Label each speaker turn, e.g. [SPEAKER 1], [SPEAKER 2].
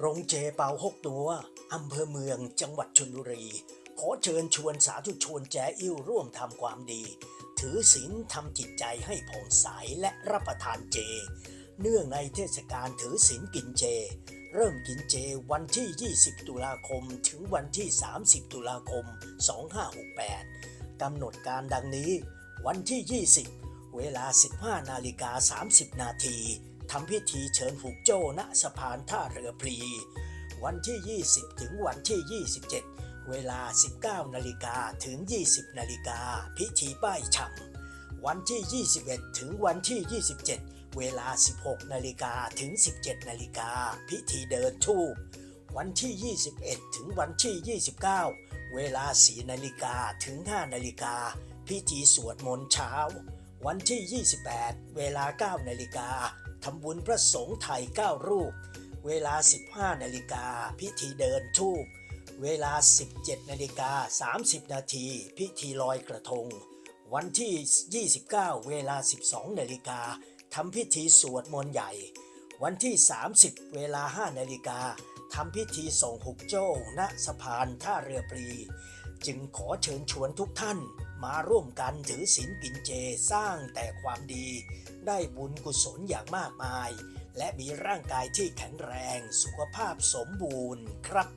[SPEAKER 1] โรงเจเปาหกตัวอำเภอเมืองจังหวัดชลบุรี ขอเชิญชวนสาธุชนแจอิ่วร่วมทำความดี ถือศีลทำจิตใจให้ผ่องใสและรับประทานเจ เนื่องในเทศกาลถือศีลกินเจ เริ่มกินเจวันที่ 20 ตุลาคม ถึงวันที่ 30 ตุลาคม 2568 กำหนดการดังนี้ วันที่ 20 เวลา 15 นาฬิกา 30 นาที ทำพิธีเชิญผูกโจ้ณสะพานท่าเรือพลี วันที่ 20 ถึงวันที่ 27 เวลา 19 นาฬิกาถึง 20 นาฬิกาพิธีป้ายฉ่ำวันที่ 21 ถึงวันที่ 27 เวลา 16 นาฬิกาถึง 17 นาฬิกาพิธีเดินทูปวันที่ 21 ถึงวันที่ 29 เวลา 4 นาฬิกาถึง 5 นาฬิกาพิธีสวดมนต์เช้า วันที่ 28 เวลา 9 นาฬิกา ทำบุญพระสงฆ์ไทย 9 รูป เวลา 15 นาฬิกา พิธีเดินทูปเวลา 17 นาฬิกา 30 นาที พิธีลอยกระทง วันที่ 29 เวลา 12 นาฬิกาทำพิธีสวดมนต์ใหญ่ วันที่ 30 เวลา 5 นาฬิกาทำพิธีส่งหุกโจ้ณสะพานท่าเรือปรี จึงขอเชิญชวนทุกท่าน มาร่วมกันถือศีลกินเจสร้างแต่ความดี ได้บุญกุศลอย่างมากมาย และมีร่างกายที่แข็งแรงสุขภาพสมบูรณ์ครับ